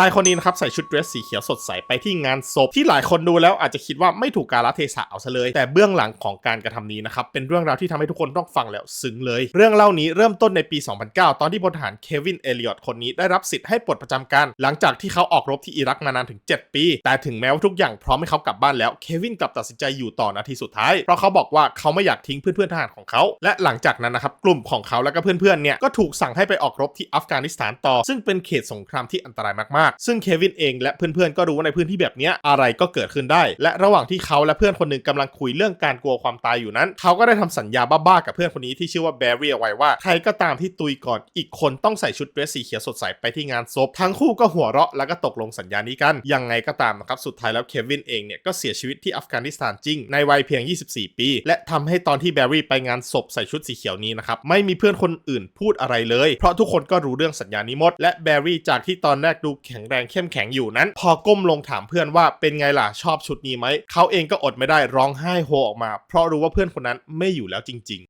ชายคนนี้นะครับใส่ชุดเดรสสีเขียวสดใสไปที่งานศพที่หลายคนดูแล้วอาจจะคิดว่าไม่ถูกกาลเทศะเอาซะเลย แต่เบื้องหลังของการกระทำนี้นะครับเป็นเรื่องราวที่ทำให้ทุกคนต้องฟังแล้วซึ้งเลย เรื่องเล่านี้เริ่มต้นในปี 2009 ตอนที่พลทหารเควินเอลิออตคนนี้ได้รับสิทธิ์ให้ปลดประจำการหลังจากที่เขาออกรบที่อิรักมานานถึง 7 ปี แต่ถึงแม้ว่าทุกอย่างพร้อมให้เขากลับบ้านแล้วเควินกลับตัดสินใจอยู่ต่อนาทีสุดท้ายเพราะเขาบอกว่าเขาไม่อยากทิ้งเพื่อนๆทหารของเขาและหลังจากนั้นนะครับกลุ่มของเขาและก็เพื่อนๆเนี่ยก็ถูกสั่งให้ไปออกรบที่อัฟกานิสถานต่อ ซึ่งเป็นเขตสงครามที่อันตรายมากๆซึ่งเควินเองและเพื่อนๆก็รู้ว่าในพื้นที่แบบนี้อะไรก็เกิดขึ้นได้ และระหว่างที่เขาและเพื่อนคนหนึ่งกำลังคุยเรื่องการกลัวความตายอยู่นั้น เขาก็ได้ทำสัญญาบ้าๆกับเพื่อนคนนี้ที่ชื่อว่าแบร์รี่เอาไว้ว่าใครก็ตามที่ตุยก่อนอีกคนต้องใส่ชุดเดรสสีเขียวสดใสไปที่งานศพทั้งคู่ก็หัวเราะแล้วก็ตกลงสัญญานี้กัน ยังไงก็ตามนะครับสุดท้ายแล้วเควินเองเนี่ยก็เสียชีวิตที่อัฟกานิสถานจริงในวัยเพียง 24 ปี และทำให้ตอนที่แบร์รี่ไปงานศพใส่ชุดสีเขียวนี้นะครับไม่มีเพื่อนคนอื่นพูดอะไรเลย เพราะทุกคนก็รู้เรื่องสัญญานี้หมด และแบร์รี่จากที่ตอนแรกดูแข็งแรงเข้มแข็งอยู่นั้น พอก้มลงถามเพื่อนว่าเป็นไงล่ะชอบชุดนี้ไหมเขาเองก็อดไม่ได้ร้องไห้โฮออกมา เพราะรู้ว่าเพื่อนคนนั้นไม่อยู่แล้วจริง ๆ